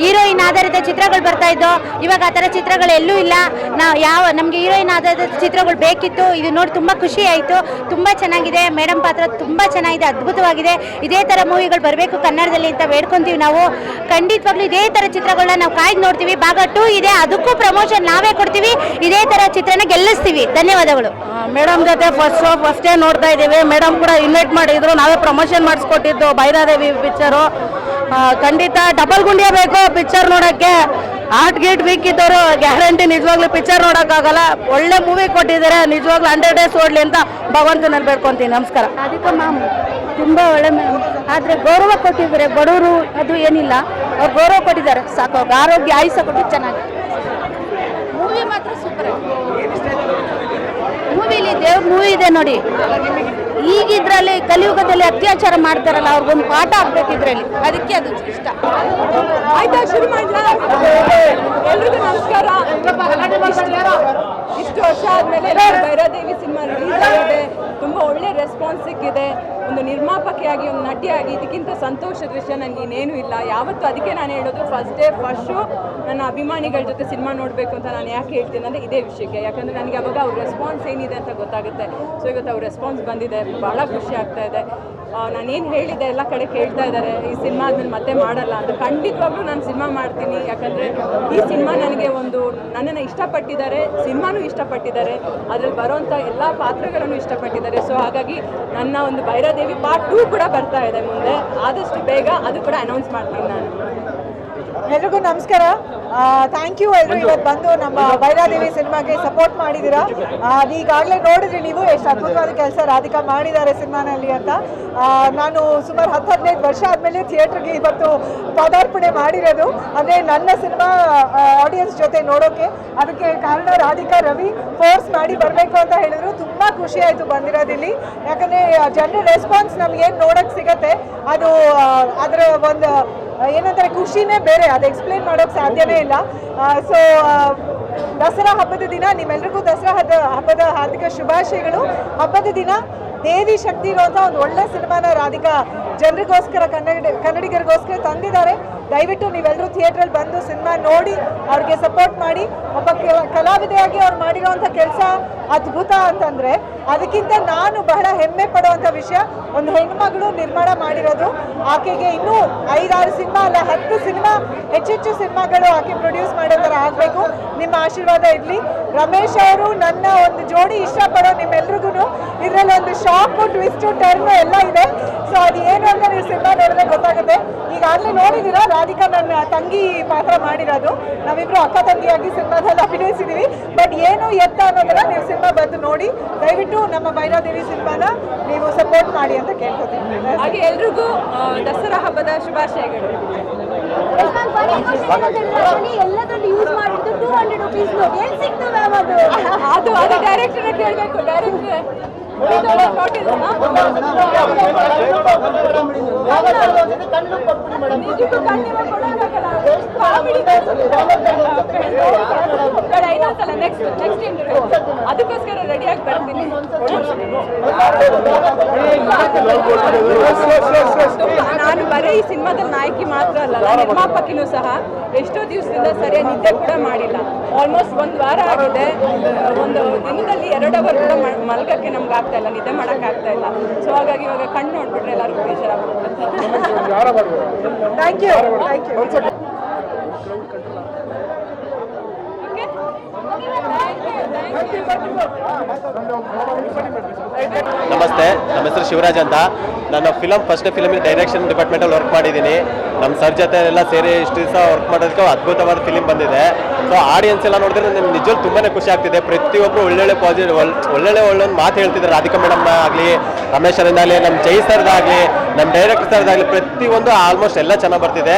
ಹೀರೋಯಿನ್ ಆಧಾರಿತ ಚಿತ್ರಗಳು ಬರ್ತಾ ಇದ್ದೋ ಇವಾಗ ಆ ಥರ ಚಿತ್ರಗಳು ಎಲ್ಲೂ ಇಲ್ಲ. ನಾವು ಯಾವ, ನಮಗೆ ಹೀರೋಯಿನ್ ಆಧಾರಿತ ಚಿತ್ರಗಳು ಬೇಕಿತ್ತು. ಇದು ನೋಡಿ ತುಂಬ ಖುಷಿ ಆಯಿತು. ತುಂಬ ಚೆನ್ನಾಗಿದೆ. ಮೇಡಮ್ ಪಾತ್ರ ತುಂಬ ಚೆನ್ನಾಗಿದೆ, ಅದ್ಭುತವಾಗಿದೆ. ಇದೇ ಥರ ಮೂವಿಗಳು ಬರಬೇಕು ಕನ್ನಡದಲ್ಲಿ ಅಂತ ಬೇಡ್ಕೊತೀವಿ ನಾವು. ಖಂಡಿತವಾಗ್ಲೂ ಇದೇ ಥರ ಚಿತ್ರಗಳನ್ನ ನಾವು ಕಾಯ್ದು ನೋಡ್ತೀವಿ. ಭಾಗ ಟೂ ಇದೆ, ಅದಕ್ಕೂ ಪ್ರಮೋಷನ್ ನಾವೇ ಕೊಡ್ತೀವಿ. ಇದೇ ಥರ ಚಿತ್ರನ ಗೆಲ್ಲಿಸ್ತೀವಿ. ಧನ್ಯವಾದಗಳು. ಮೇಡಮ್ ಜೊತೆ ಫಸ್ಟ್ ಶೋ ಫಸ್ಟೇ ನೋಡ್ತಾ ಇದ್ದೀವಿ. ಮೇಡಮ್ ಕೂಡ ಇನ್ವೈಟ್ ಮಾಡಿದ್ರು. ನಾವೇ ಪ್ರಮೋಷನ್ ಮಾಡಿಸ್ಕೊಟ್ಟಿದ್ದು ಬೈರಾದೇವಿ ಪಿಕ್ಚರು ಖಂಡಿತ ಡಬಲ್ ಗುಂಡಿಯ ಬೇಕು ಪಿಕ್ಚರ್ ನೋಡೋಕ್ಕೆ. ಆರ್ಟ್ ಗೇಟ್ ವೀಕ್ ಇದ್ದವರು ಗ್ಯಾರಂಟಿ ನಿಜವಾಗ್ಲೂ ಪಿಕ್ಚರ್ ನೋಡೋಕ್ಕಾಗಲ್ಲ. ಒಳ್ಳೆ ಮೂವಿ ಕೊಟ್ಟಿದ್ದಾರೆ ನಿಜವಾಗ್ಲೂ ಹಂಡ್ರೆಡ್ ಡೇಸ್ ಓಡಲಿ ಅಂತ ಭಗವಂತನಲ್ಲಿ ಬೇಡ್ಕೊಂತೀನಿ ನಮಸ್ಕಾರ. ಅದಕ್ಕೆ ಮ್ಯಾಮ್ ತುಂಬ ಒಳ್ಳೆ ಮ್ಯಾಮ್. ಆದರೆ ಗೌರವ ಕೊಟ್ಟಿದ್ದಾರೆ ಬಡವರು ಅದು ಏನಿಲ್ಲ. ಅವ್ರು ಗೌರವ ಕೊಟ್ಟಿದ್ದಾರೆ. ಸಾಕು ಆರೋಗ್ಯ ಆಯುಸ ಕೊಟ್ಟು ಚೆನ್ನಾಗಿ ಮೂವಿ ಮಾತ್ರ ಸೂಪರ್ ದೇವ್ರ ಮೂವಿ ಇದೆ ನೋಡಿ. ಈಗಿದ್ರಲ್ಲಿ ಕಲಿಯುಗದಲ್ಲಿ ಅತ್ಯಾಚಾರ ಮಾಡ್ತಾರಲ್ಲ, ಅವ್ರಿಗೊಂದು ಪಾಠ ಆಗ್ಬೇಕು ಇದ್ರಲ್ಲಿ. ಅದಕ್ಕೆ ಅದು ಇಷ್ಟ. ಆಯ್ತಾ, ಶುರು ಎಲ್ರಿಗೂ ನಮಸ್ಕಾರ. ಇಷ್ಟು ವರ್ಷ ಆದ್ಮೇಲೆ ಭೈರಾದೇವಿ ಸಿನಿಮಾ ರಿಲೀಸ್ ಆಗಿದೆ ತುಂಬಾ ಒಳ್ಳೆ ರೆಸ್ಪಾನ್ಸ್ ಸಿಕ್ಕಿದೆ. ಒಂದು ನಿರ್ಮಾಪಕಿಯಾಗಿ ಒಂದು ನಟಿಯಾಗಿ ಇದಕ್ಕಿಂತ ಸಂತೋಷದ ದೃಶ್ಯ ನನಗೆ ಇನ್ನೇನು ಇಲ್ಲ. ಯಾವತ್ತೂ ಅದಕ್ಕೆ ನಾನು ಹೇಳೋದು ಫಸ್ಟ್ ಡೇ ಫಸ್ಟ್ ನನ್ನ ಅಭಿಮಾನಿಗಳ ಜೊತೆ ಸಿನಿಮಾ ನೋಡಬೇಕು ಅಂತ ನಾನು ಯಾಕೆ ಹೇಳ್ತೀನಿ ಅಂದರೆ ಇದೇ ವಿಷಯಕ್ಕೆ. ಯಾಕಂದರೆ ನನಗೆ ಅವಾಗ ಅವ್ರ ರೆಸ್ಪಾನ್ಸ್ ಏನಿದೆ ಅಂತ ಗೊತ್ತಾಗುತ್ತೆ. ಸೊ ಇವತ್ತು ಅವ್ರ ರೆಸ್ಪಾನ್ಸ್ ಬಂದಿದೆ ಭಾಳ ಖುಷಿ ಆಗ್ತಾ ಇದೆ. ನಾನೇನು ಹೇಳಿದೆ ಎಲ್ಲ ಕಡೆ ಕೇಳ್ತಾ ಇದ್ದಾರೆ. ಈ ಸಿನಿಮಾ ಆದ್ಮೇಲೆ ಮತ್ತೆ ಮಾಡಲ್ಲ ಅಂತ. ಖಂಡಿತವಾಗ್ಲೂ ನಾನು ಸಿನಿಮಾ ಮಾಡ್ತೀನಿ. ಯಾಕಂದರೆ ಈ ಸಿನಿಮಾ ನನಗೆ ಒಂದು ನನ್ನನ್ನು ಇಷ್ಟಪಟ್ಟಿದ್ದಾರೆ, ಸಿನಿಮಾನೂ ಇಷ್ಟಪಟ್ಟಿದ್ದಾರೆ. ಅದರಲ್ಲಿ ಬರೋಂಥ ಎಲ್ಲ ಪಾತ್ರಗಳನ್ನು ಇಷ್ಟಪಟ್ಟಿದ್ದಾರೆ. ಸೊ ಹಾಗಾಗಿ ನನ್ನ ಒಂದು ಭೈರಾದೇವಿ ಪಾರ್ಟ್ ಟೂ ಕೂಡ ಬರ್ತಾ ಇದೆ ಮುಂದೆ. ಆದಷ್ಟು ಬೇಗ ಅದು ಕೂಡ ಅನೌನ್ಸ್ ಮಾಡ್ತೀನಿ ನಾನು. ಎಲ್ರಿಗೂ ನಮಸ್ಕಾರ. ಥ್ಯಾಂಕ್ ಯು ಎಲ್ಲರೂ ಇವತ್ತು ಬಂದು. ನಮ್ಮ ಬೈರಾದೇವಿ ಸಿನಿಮಾಗೆ ಸಪೋರ್ಟ್ ಮಾಡಿದ್ದೀರಾ? ಈಗಾಗಲೇ ನೋಡಿದ್ರಿ ನೀವು ಎಷ್ಟು ಅದ್ಭುತವಾದ ಕೆಲಸ ರಾಧಿಕಾ ಮಾಡಿದ್ದಾರೆ ಸಿನಿಮಾನಲ್ಲಿ ಅಂತ. ನಾನು ಸುಮಾರು ಹತ್ತು ಹದಿನೈದು ವರ್ಷ ಆದಮೇಲೆ ಥಿಯೇಟ್ರಿಗೆ ಇವತ್ತು ಪದಾರ್ಪಣೆ ಮಾಡಿರೋದು. ಅಂದರೆ ನನ್ನ ಸಿನಿಮಾ ಆಡಿಯನ್ಸ್ ಜೊತೆ ನೋಡೋಕೆ. ಅದಕ್ಕೆ ಕಾರಣ ರಾಧಿಕಾ ರವಿ ಫೋರ್ಸ್ ಮಾಡಿ ಬರಬೇಕು ಅಂತ ಹೇಳಿದ್ರು. ತುಂಬ ಖುಷಿ ಆಯಿತು ಬಂದಿರೋದಿಲ್ಲಿ ಯಾಕಂದರೆ ಜನರ ರೆಸ್ಪಾನ್ಸ್ ನಮ್ಗೆ ಏನು ನೋಡೋಕ್ಕೆ ಸಿಗತ್ತೆ. ಅದು ಅದರ ಒಂದು ಏನಂತಾರೆ, ಖುಷಿನೇ ಬೇರೆ, ಅದು ಎಕ್ಸ್ಪ್ಲೇನ್ ಮಾಡೋಕೆ ಸಾಧ್ಯನೇ ಇಲ್ಲ. ಸೊ ದಸರಾ ಹಬ್ಬದ ದಿನ ನಿಮ್ಮೆಲ್ರಿಗೂ ದಸರಾ ಹಬ್ಬದ ಹಬ್ಬದ ಹಾರ್ದಿಕ ಶುಭಾಶಯಗಳು. ಹಬ್ಬದ ದಿನ ದೇವಿ ಶಕ್ತಿ ಇರುವಂಥ ಒಂದು ಒಳ್ಳೆ ಸಿನಿಮಾನ ರಾಧಿಕಾ ಜನರಿಗೋಸ್ಕರ ಕನ್ನಡ, ಕನ್ನಡಿಗರಿಗೋಸ್ಕರ ತಂದಿದ್ದಾರೆ. ದಯವಿಟ್ಟು ನೀವೆಲ್ಲರೂ ಥಿಯೇಟ್ರಲ್ಲಿ ಬಂದು ಸಿನಿಮಾ ನೋಡಿ, ಅವ್ರಿಗೆ ಸಪೋರ್ಟ್ ಮಾಡಿ, ಒಬ್ಬ ಕೆಲ- ಕಲಾವಿದೆಯಾಗಿ ಅವ್ರು ಮಾಡಿರೋವಂಥ ಕೆಲಸ ಅದ್ಭುತ ಅಂತಂದರೆ, ಅದಕ್ಕಿಂತ ನಾನು ಬಹಳ ಹೆಮ್ಮೆ ಪಡುವಂಥ ವಿಷಯ, ಒಂದು ಹೆಣ್ಮಗಳು ನಿರ್ಮಾಣ ಮಾಡಿರೋದು. ಆಕೆಗೆ ಇನ್ನೂ ಐದಾರು ಸಿನಿಮಾ ಅಲ್ಲ, ಹತ್ತು ಸಿನಿಮಾ, ಹೆಚ್ಚೆಚ್ಚು ಸಿನಿಮಾಗಳು ಆಕೆ ಪ್ರೊಡ್ಯೂಸ್ ಮಾಡೋ ಥರ ಆಗಬೇಕು. ನಿಮ್ಮ ಆಶೀರ್ವಾದ ಇರಲಿ. ರಮೇಶ್ ಅವರು ನನ್ನ ಒಂದು ಜೋಡಿ ಇಷ್ಟಪಡೋ ನಿಮ್ಮೆಲ್ರಿಗೂ ಇದರಲ್ಲಿ ಒಂದು ಶಾಕು, ಟ್ವಿಸ್ಟು, ಟರ್ನು ಎಲ್ಲ ಇದೆ. ಸೊ ಅದು ಏನು ಅಂತ ನೀವು ಸಿನಿಮಾ ನೋಡಿದ್ರೆ ಗೊತ್ತಾಗುತ್ತೆ. ಈಗಾಗಲೇ ನೋಡಿದ್ದೀರಾ ರಾಧಿಕಾ ನನ್ನ ತಂಗಿ ಪಾತ್ರ ಮಾಡಿರೋದು. ನಾವಿಬ್ರು ಅಕ್ಕ ತಂಗಿಯಾಗಿ ಸಿನಿಮಾದಲ್ಲಿ ಅಭಿನಯಿಸಿದ್ದೀವಿ ಬಟ್ ಏನು ಎತ್ತ ಅನ್ನೋದನ್ನ ನೀವು ಸಿನಿಮಾ ಬಂದು ನೋಡಿ ದಯವಿಟ್ಟು ನಮ್ಮ ಭೈರಾದೇವಿ ಸಿನಿಮಾನ ನೀವು ಸಪೋರ್ಟ್ ಮಾಡಿ ಅಂತ ಕೇಳ್ಕೊತೀನಿ. ಹಾಗೆ ಎಲ್ರಿಗೂ ದಸರಾ ಹಬ್ಬದ ಶುಭಾಶಯಗಳು. ಎಲ್ಲದನ್ನು ಯೂಸ್ ಮಾಡಿದ್ದು ಟೂ ಹಂಡ್ರೆಡ್ ರುಪೀಸ್ ನೋಡಿ ಎಲ್ಲಿ ಅದು ಅದು ಡೈರೆಕ್ಟರ್ ನೆಕ್ಸ್ಟ್ ಅದಕ್ಕೋಸ್ಕರ ರೆಡಿಯಾಗಿ ಬರ್ತೀನಿ. ನಾನು ಬರೀ ಈ ಸಿನಿಮಾದಲ್ಲಿ ನಾಯಕಿ ಮಾತ್ರ ಅಲ್ಲ ನಿರ್ಮಾಪಕಿನೂ ಸಹ ಎಷ್ಟೋ ದಿವಸದಿಂದ ಸರಿಯಾಗಿ ನಿದ್ದೆ ಕೂಡ ಮಾಡಿಲ್ಲ. ಆಲ್ಮೋಸ್ಟ್ ಒಂದು ವಾರ ಆಗಿದೆ. ಒಂದು ದಿನದಲ್ಲಿ ಎರಡು ಅವರ್ ಕೂಡ ಮಲ್ಗಕ್ಕೆ ನಮ್ಗೆ ಆಗ್ತಾ ಇಲ್ಲ ನಿದ್ದೆ ಮಾಡಕ್ ಆಗ್ತಾ ಇಲ್ಲ. ಸೊ ಹಾಗಾಗಿ ಇವಾಗ ಕಣ್ಣು ನೋಡ್ಬಿಟ್ರೆ ಎಲ್ಲರಿಗೂ ಬೇಜಾರಾಗ್ಬಿಡುತ್ತೆ ಥ್ಯಾಂಕ್ ಯು ಥ್ಯಾಂಕ್ ಯು ನಮಸ್ತೆ, ನಮ್ಮ ಹೆಸರು ಶಿವರಾಜ್ ಅಂತ. ನಾನು ಫಿಲಮ್ ಫಸ್ಟ್ ಫಿಲಮ್ ಡೈರೆಕ್ಷನ್ ಡಿಪಾರ್ಟ್ಮೆಂಟಲ್ಲಿ ವರ್ಕ್ ಮಾಡಿದ್ದೀನಿ. ನಮ್ಮ ಸರ್ ಜೊತೆ ಎಲ್ಲ ಸೇರಿ ಇಷ್ಟು ದಿವಸ ವರ್ಕ್ ಮಾಡೋದಕ್ಕೆ ಅದ್ಭುತವಾದ ಫಿಲಿಮ್ ಬಂದಿದೆ. ಸೊ ಆಡಿಯನ್ಸ್ ಎಲ್ಲ ನೋಡಿದ್ರೆ ನಿಮ್ಗೆ ನಿಜವಾಗ್ಲೂ ತುಂಬಾ ಖುಷಿ ಆಗ್ತಿದೆ. ಪ್ರತಿಯೊಬ್ಬರು ಒಳ್ಳೊಳ್ಳೆ ಪಾಸಿಟಿವ್ ಒಳ್ಳೊಳ್ಳೆ ಒಳ್ಳೊಂದು ಮಾತು ಹೇಳ್ತಿದ್ದಾರೆ. ರಾಧಿಕಾ ಮೇಡಮ್ ಆಗಲಿ, ರಮೇಶ್ ಅವರಿಂದಾಗಲಿ ನಮ್ಮ ಜೈ ಸರ್ದಾಗಲಿ ನಮ್ಮ ಡೈರೆಕ್ಟರ್ ಸರ್ದಾಗಲಿ ಪ್ರತಿಯೊಂದು ಆಲ್ಮೋಸ್ಟ್ ಎಲ್ಲ ಚೆನ್ನಾಗಿ ಬರ್ತಿದೆ.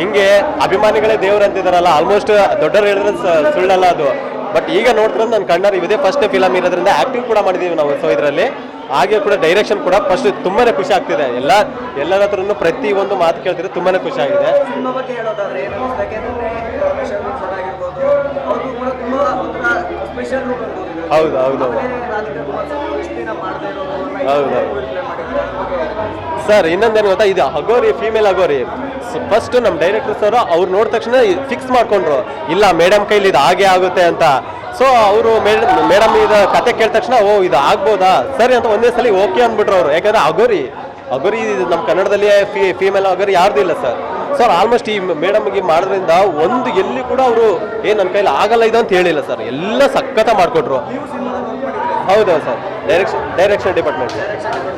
ಹಿಂಗೆ ಅಭಿಮಾನಿಗಳೇ ದೇವ್ರು ಅಂತಿದ್ದಾರಲ್ಲ ಆಲ್ಮೋಸ್ಟ್ ದೊಡ್ಡವರು ಹೇಳಿದ್ರೆ ಸುಳ್ಳಲ್ಲ ಅದು. ಬಟ್ ಈಗ ನೋಡ್ತಿರೋದು ನನ್ನ ಕಣ್ಣಾರೆ ಇದೇ ಫಸ್ಟ್ ಫಿಲಮ್ ಇರೋದ್ರಿಂದ ಆಕ್ಟಿಂಗ್ ಕೂಡ ಮಾಡಿದ್ದೀವಿ ನಾವು. ಸೊ ಇದರಲ್ಲಿ ಹಾಗೆ ಕೂಡ ಡೈರೆಕ್ಷನ್ ಕೂಡ ಫಸ್ಟ್ ತುಂಬಾನೇ ಖುಷಿ ಆಗ್ತಿದೆ. ಎಲ್ಲ ಎಲ್ಲರ ಹತ್ರನೂ ಪ್ರತಿ ಒಂದು ಮಾತು ಕೇಳ್ತಿದ್ರೆ ತುಂಬಾನೇ ಖುಷಿ ಆಗಿದೆ. ಹೌದು ಹೌದು. ಇರೋದು ಹೌದು ಸರ್, ಇನ್ನೊಂದೇನು ಗೊತ್ತಾ? ಇದು ಹಗೋರಿ ಫೀಮೇಲ್ ಹಗೋರಿ ಫಸ್ಟ್ ನಮ್ಮ ಡೈರೆಕ್ಟರ್ ಸರ್ ಅವ್ರು ನೋಡಿದ ತಕ್ಷಣ ಫಿಕ್ಸ್ ಮಾಡ್ಕೊಂಡ್ರು. ಇಲ್ಲ ಮೇಡಮ್ ಕೈಲಿ ಇದು ಹಾಗೆ ಆಗುತ್ತೆ ಅಂತ. ಸೊ ಅವರು ಮೇಡಮ್ ಇದು ಕತೆ ಕೇಳಿದ ತಕ್ಷಣ, ಓ, ಇದು ಆಗ್ಬೋದಾ? ಸರಿ ಅಂತ ಒಂದೇ ಸಲ ಓಕೆ ಅಂದ್ಬಿಟ್ರು ಅವರು. ಯಾಕಂದ್ರೆ ಅಗೋರಿ ಅಗೋರಿ ನಮ್ಮ ಕನ್ನಡದಲ್ಲಿ ಫೀ ಫೀಮೇಲ್ ಅಗೋರಿ ಯಾರ್ದು ಇಲ್ಲ ಸರ್. ಸರ್ ಆಲ್ಮೋಸ್ಟ್ ಈ ಮೇಡಮ್ಗೆ ಮಾಡೋದ್ರಿಂದ ಒಂದು ಎಲ್ಲಿ ಕೂಡ ಅವರು ಏನು ನನ್ನ ಕೈಲಿ ಆಗಲ್ಲ ಇದು ಅಂತ ಹೇಳಿಲ್ಲ ಸರ್. ಎಲ್ಲ ಸಖತ್ತ ಮಾಡಿಕೊಟ್ರು. ಹೌದು ಸರ್. ಡೈರೆಕ್ಷನ್ ಡೈರೆಕ್ಷನ್ ಡಿಪಾರ್ಟ್ಮೆಂಟ್